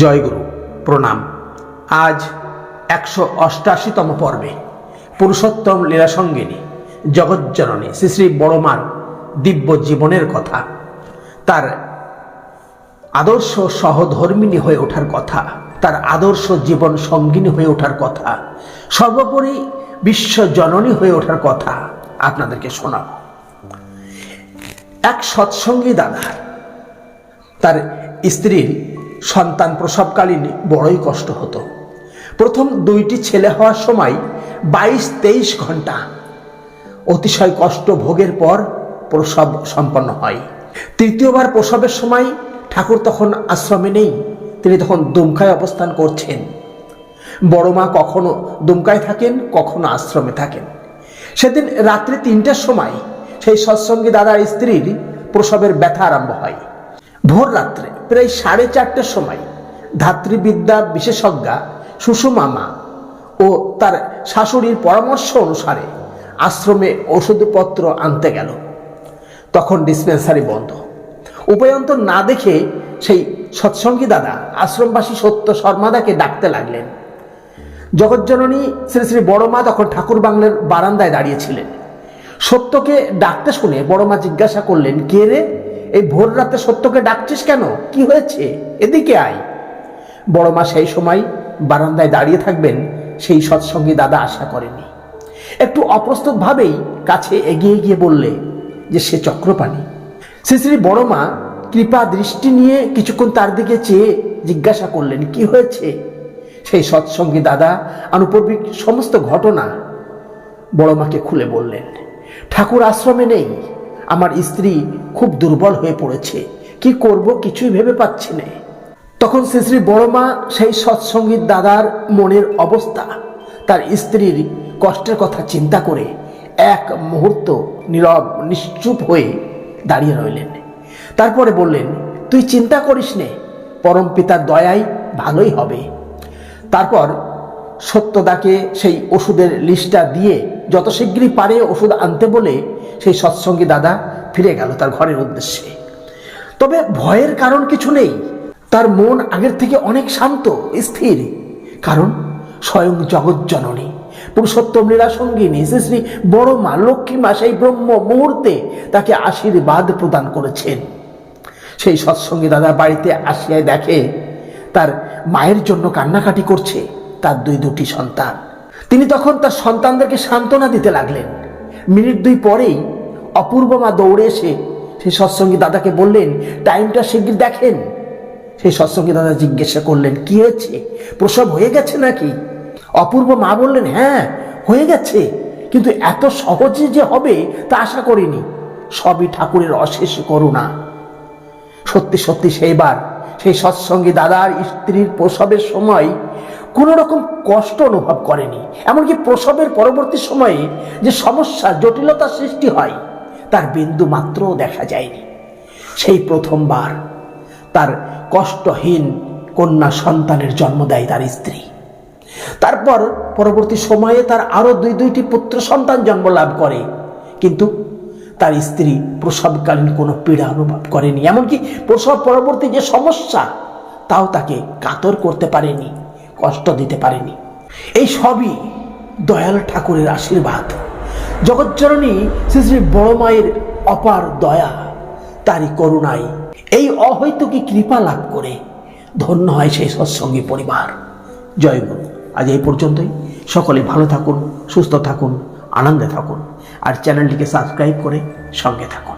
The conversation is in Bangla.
জয়গুরু, প্রণাম। আজ একশো অষ্টাশিতম পর্বে পুরুষোত্তম লীলাসঙ্গিনী, জগজ্জননী শ্রী শ্রী বড়মার দিব্য জীবনের কথা, তার আদর্শ সহধর্মিনী হয়ে ওঠার কথা, তার আদর্শ জীবন সঙ্গিনী হয়ে ওঠার কথা, সর্বোপরি বিশ্ব জননী হয়ে ওঠার কথা আপনাদেরকে শোনাব। এক সৎসঙ্গী দাদা তার স্ত্রীর সন্তান প্রসবকালীন বড়ই কষ্ট হতো। প্রথম দুইটি ছেলে হওয়ার সময় বাইশ তেইশ ঘণ্টা। অতিশয় কষ্ট ভোগের পর প্রসব সম্পন্ন হয়। তৃতীয়বার প্রসবের সময় ঠাকুর তখন আশ্রমে নেই, তিনি তখন দুমকায় অবস্থান করছেন। বড় মা কখনো দুমকায় থাকেন, কখনো আশ্রমে থাকেন। সেদিন রাত্রি তিনটার সময় সেই সৎসঙ্গী দাদার স্ত্রীর প্রসবের ব্যথা আরম্ভ হয়। ভোর রাত্রে প্রায় সাড়ে চারটের সময়, ধাত্রীবিদ্যা বিশেষজ্ঞা সুষুমামা ও তার শাশুড়ির পরামর্শ অনুসারে আশ্রমে ওষুধপত্র আনতে গেল। তখন ডিসপেন্সারি বন্ধ। উপায়ন্তর না দেখে সেই সৎসঙ্গী দাদা আশ্রমবাসী সত্য শর্মাদাকে ডাকতে লাগলেন। জগজ্জননী শ্রী শ্রী বড়মা তখন ঠাকুর বাংলার বারান্দায় দাঁড়িয়েছিলেন সত্যকে ডাকতে শুনে বড়মা জিজ্ঞাসা করলেন, কে রে? এই ভোর রাতে সত্যকে ডাকছিস কেন? কি হয়েছে? এদিকে আয়। বড়মা সেই সময় বারান্দায় দাঁড়িয়ে থাকবেন, সেই সৎসঙ্গী দাদা আশা করেনি। একটু অপ্রস্তুত ভাবেই কাছে এগিয়ে গিয়ে বললে যে সে চক্রপাণী। শ্রী শ্রী বড়মা কৃপা দৃষ্টি নিয়ে কিছুক্ষণ তার দিকে চেয়ে জিজ্ঞাসা করলেন, কি হয়েছে? সেই সৎসঙ্গী দাদা আনুপর্বিক সমস্ত ঘটনা বড়মাকে খুলে বললেন, ঠাকুর আশ্রমে নেই। আমার স্ত্রী খুব দুর্বল হয়ে পড়েছে। কি করব কিছুই ভেবে পাচ্ছি না। তখন শ্রী শ্রী বড়মা সেই সৎসঙ্গীত দাদার মনের অবস্থা, তার স্ত্রীর কষ্টের কথা চিন্তা করে এক মুহূর্ত নীরব, নিশ্চুপ হয়ে দাঁড়িয়ে রইলেন। তারপরে বললেন, তুই চিন্তা করিস নে, পরম পিতার দয়াই ভালোই হবে। তারপর সত্যদাকে সেই ওষুধের লিস্টটা দিয়ে যত শীঘ্রই পারে ওষুধ আনতে বলে সেই সৎসঙ্গী দাদা ফিরে গেল তার ঘরের উদ্দেশ্যে। তবে ভয়ের কারণ কিছু নেই। তার মন আগের থেকে অনেক শান্ত, স্থির। কারণ স্বয়ং জগৎ জননী পুরুষোত্তম লীলা সঙ্গিনী, শ্রী শ্রী বড় মা লক্ষ্মী মা সেই ব্রহ্ম মুহূর্তে তাকে আশীর্বাদ প্রদান করেছেন। সেই সৎসঙ্গী দাদা বাড়িতে আসিয়ায় দেখে তার মায়ের জন্য কান্নাকাটি করছে। তার দুই দুটি সন্তান। তিনি তখন তার সন্তানদেরকে সান্ত্বনা দিতে লাগলেন। মিনিট দুই পরেই অপূর্ব মা দৌড়ে এসে সেই সৎসঙ্গী দাদাকে বললেন, টাইমটা শিগগির দেখেন। সেই সৎসঙ্গী দাদা জিজ্ঞাসা করলেন, কি হয়েছে? প্রসব হয়ে গেছে নাকি? অপূর্ব মা বললেন হ্যাঁ হয়ে গেছে, কিন্তু এত সহজে যে হবে তা আশা করিনি। সবই ঠাকুরের অশেষ করুণা। সত্যি সত্যি সেইবার সেই সৎসঙ্গী দাদার স্ত্রীর প্রসবের সময় কোনো রকম কষ্ট অনুভব করেনি। এমনকি প্রসবের পরবর্তী সময়ে যে সমস্যা, জটিলতা সৃষ্টি হয়, তার বিন্দু মাত্রও দেখা যায়নি। সেই প্রথমবার তার কষ্টহীন কন্যা সন্তানের জন্ম দেয় তার স্ত্রী। তারপর পরবর্তী সময়ে তার আরও দুই, দুইটি পুত্র সন্তান জন্ম লাভ করে। কিন্তু তার স্ত্রী প্রসবকালীন কোনো পীড়া অনুভব করেনি। এমনকি প্রসব পরবর্তী যে সমস্যা, তাও তাকে কাতর করতে পারেনি। কষ্ট দিতে পারেনি। এই সবই দয়াল ঠাকুরের আশীর্বাদ। জগজ্জননী শ্রী শ্রী বড় মায়ের অপার দয়া, তারই করুণায় এই অহৈতুকী কৃপা লাভ করে ধন্য হয় সেই সৎসঙ্গী পরিবার। জয় গুরু। আজ এই পর্যন্তই। সকলে ভালো থাকুন, সুস্থ থাকুন, আনন্দে থাকুন। আর চ্যানেলটিকে সাবস্ক্রাইব করে সঙ্গে থাকুন।